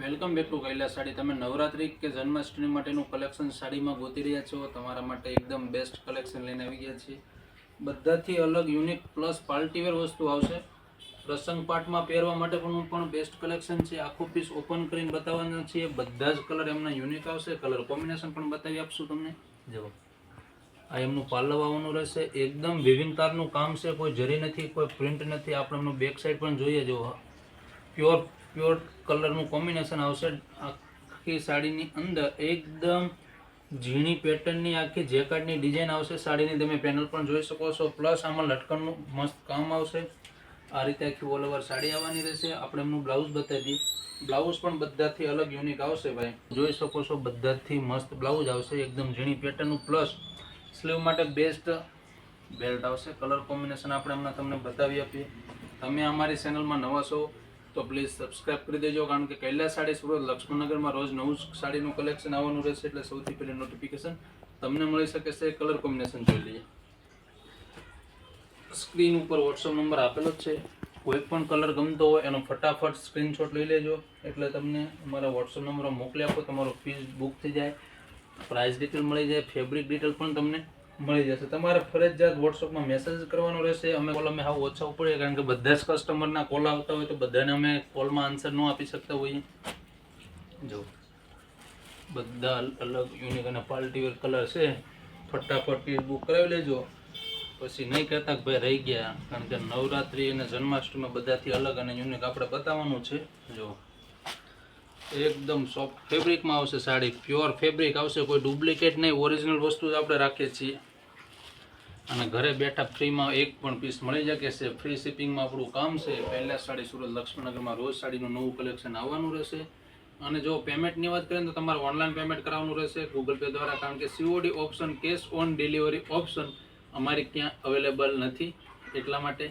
Welcome back to Kailas sari. તમે નવરાત્રી કે જન્માષ્ટમી માટેનું કલેક્શન સાડીમાં ગોતી રહ્યા છો? તમારા માટે એકદમ બેસ્ટ કલેક્શન લઈને આવી ગયા છીએ. બધાથી અલગ યુનિક પ્લસ પાર્ટીવેર વસ્તુ આવશે. પ્રસંગ પાઠમાં પહેરવા માટે પણ પણ બેસ્ટ કલેક્શન છે. આખું પીસ ઓપન કરીને બતાવવાના છીએ. બધા જ કલર એમના યુનિક આવશે. કલર કોમ્બિનેશન પણ બતાવી આપશું તમને. જુઓ. આ એમનું આવવાનું રહેશે. એકદમ વિવિંગ તારનું કામ છે. કોઈ જરી નથી, કોઈ પ્રિન્ટ નથી. આપણે એમનું બેક સાઈડ પણ જોઈએ. જો પ્યોર પ્યોર કલરનું કોમ્બિનેશન આવશે. આખી સાડીની અંદર એકદમ ઝીણી પેટર્નની આખી જેકાર્ડની ડિઝાઇન આવશે. સાડીની તમે પેનલ પણ જોઈ શકો છો. પ્લસ આમાં લટકણનું મસ્ત કામ આવશે. આ રીતે આખી ઓલ ઓવર સાડી આવવાની રહેશે. આપણે એમનું બ્લાઉઝ બતાવી દઈએ. બ્લાઉઝ પણ બધાથી અલગ યુનિક આવશે ભાઈ. જોઈ શકો છો, બધાથી મસ્ત બ્લાઉઝ આવશે. એકદમ ઝીણી પેટર્નનું. પ્લસ સ્લીવ માટે બેસ્ટ બેલ્ટ આવશે. કલર કોમ્બિનેશન આપણે હમણાં તમને બતાવી આપીએ. તમે અમારી ચેનલમાં નવા છો તો પ્લીઝ સબસ્ક્રાઇબ કરી દેજો, કારણ કે કૈલાસ સાડી સુરત લક્ષ્મણનગરમાં રોજ નવું સાડીનું કલેક્શન આવવાનું રહેશે એટલે સૌથી પહેલી નોટિફિકેશન તમને મળી શકે છે કલર કોમ્બિનેશન જોઈ લઈએ. સ્ક્રીન ઉપર વોટ્સઅપ નંબર આપેલો જ છે. કોઈ પણ કલર ગમતો હોય એનો ફટાફટ સ્ક્રીનશોટ લઈ લેજો. એટલે તમને અમારા વોટ્સઅપ નંબર મોકલી આપો, તમારો ફીસ બુક થઈ જાય. પ્રાઇસ ડિટેલ મળી જાય ફેબ્રિક ડિટેલ પણ તમને મળી જશે. તમારે ફરજિયાત વોટ્સઅપમાં મેસેજ કરવાનો રહેશે. અમે કોલ અમે હાવ ઓછા ઉપડીએ કારણ કે બધા જ કસ્ટમરના કોલ આવતા હોય તો બધાને અમે કોલમાં આન્સર ન આપી શકતા હોઈએ. જો. બધા અલગ યુનિક અને પાર્ટીવેર કલર છે. ફટાફટ બુક કરાવી લેજો. પછી નહીં કહેતા કે ભાઈ રહી ગયા. કારણ કે નવરાત્રિ અને જન્માષ્ટમી બધાથી અલગ અને યુનિક આપણે બતાવવાનું છે. જો. એકદમ સોફ્ટ ફેબ્રિકમાં આવશે સાડી. પ્યોર ફેબ્રિક આવશે, કોઈ ડુપ્લિકેટ નહીં. ઓરિજિનલ વસ્તુ આપણે રાખીએ છીએ. અને ઘરે બેઠા ફ્રીમાં એક પણ પીસ મળી શકે છે. ફ્રી શિપિંગમાં આપણું કામ છે. પહેલા સાડી સુરત લક્ષ્મણનગરમાં રોજ સાડીનું નવું કલેક્શન આવવાનું રહેશે. અને જો પેમેન્ટની વાત કરીએ તો તમારે ઓનલાઈન પેમેન્ટ કરાવવાનું રહેશે. ગૂગલ પે દ્વારા, કારણ કે COD option cash on delivery option અમારી ક્યાં અવેલેબલ નથી. એટલા માટે